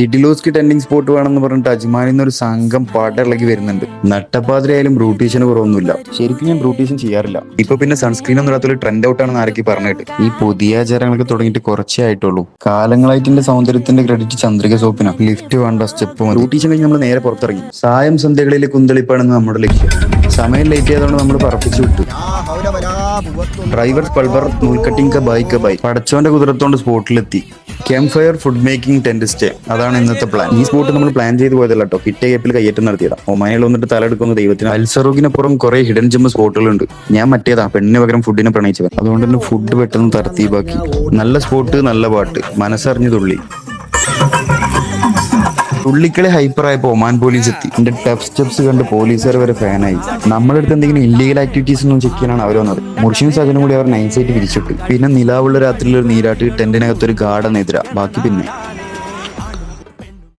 കിഡിലോസ്കി tending spot വേണമെന്ന് പറഞ്ഞിട്ട് അജ്മാനിൽ നിന്ന് ഒരു സംഘം പാട്ടുകളിലേക്ക് വരുന്നുണ്ട്. നട്ടപ്പാതിരായാലും ബ്രൂട്ടീഷന് കുറവൊന്നുമില്ല. ശരിക്കും ഞാൻ ബ്രൂട്ടീഷൻ ചെയ്യാറില്ല. ഇപ്പൊ പിന്നെ സൺസ്ക്രീൻ ഒന്നും ഇടാത്തൊരു ട്രെൻഡ് ഔട്ട് ആണെന്ന് ആരൊക്കെ പറഞ്ഞിട്ട്. ഈ പുതിയ ആചാരങ്ങളൊക്കെ തുടങ്ങിയിട്ട് കുറച്ചേ ആയിട്ടുള്ളൂ. കാലങ്ങളായിട്ടിന്റെ സൗന്ദര്യത്തിന്റെ ക്രെഡിറ്റ് ചന്ദ്രിക സോപ്പിനാണ് ലിഫ്റ്റ് വേണ്ട സ്റ്റെപ്പ് ബ്രൂട്ടീഷൻ കഴിഞ്ഞ് നമ്മൾ നേരെ പുറത്തിറങ്ങി. സായം സന്ധ്യകളിലെ കുന്തളിപ്പാണെന്ന് നമ്മുടെ ലക്ഷ്യം. സമയം ലേറ്റ് ആയതുകൊണ്ട് നമ്മൾ പറപ്പിച്ചു വിട്ടു. ഡ്രൈവർ പൾബർ നൂൽക്കട്ടിങ് ക ബൈക്ക് ബൈ പടച്ചോന്റെ കുതിരത്തോണ്ട് സ്പോട്ടിലെത്തി. Camp fire food making tent stay. അതാണ് ഇന്നത്തെ പ്ലാൻ ഈ സ്പോട്ട് നമ്മൾ പ്ലാൻ ചെയ്ത് പോയതല്ല കേട്ടോ കിറ്റ കേപ്പിൽ കയ്യേറ്റം നടത്തിയതാണ് ഒമാനയിൽ വന്നിട്ട് തലെടുക്കുന്ന ദൈവത്തിന് അൽസറൂഖിനപ്പുറം കുറെ ഹിഡൻ ജിമ്മ് സ്പോട്ടുകളുണ്ട്. ഞാൻ മറ്റേതാ പെണ്ണിന് പകരം ഫുഡിനെ പ്രണയിച്ചവൻ. അതുകൊണ്ട് തന്നെ ഫുഡ് പെട്ടെന്ന് തരത്തീപാക്കി നല്ല സ്പോട്ട് നല്ല പാട്ട്. മനസ്സറിഞ്ഞു തുള്ളി. തുള്ളിക്കളി ഹൈപ്പർ ആയപ്പോ ഒമാൻ പോലീസ് എത്തി. എന്റെ ടഫ് സ്റ്റെപ്സ് കണ്ട് പോലീസുകാർ വരെ ഫാനായി നമ്മുടെ അടുത്ത് എന്തെങ്കിലും ഇല്ലീഗൽ ആക്ടിവിറ്റീസ് ഒന്നും ചെക്ക് ചെയ്യാനാണ് അവർ വന്നത്. മുർഷിയും സജനും കൂടി അവർ നൈസായിട്ട് പിരിച്ചിട്ട് പിന്നെ നിലാവുള്ള രാത്രിയിൽ ഒരു നീരാട്ട് ടെന്റിനകത്ത് ഒരു ഗാർഡൻ എതിരാ. ബാക്കി പിന്നെ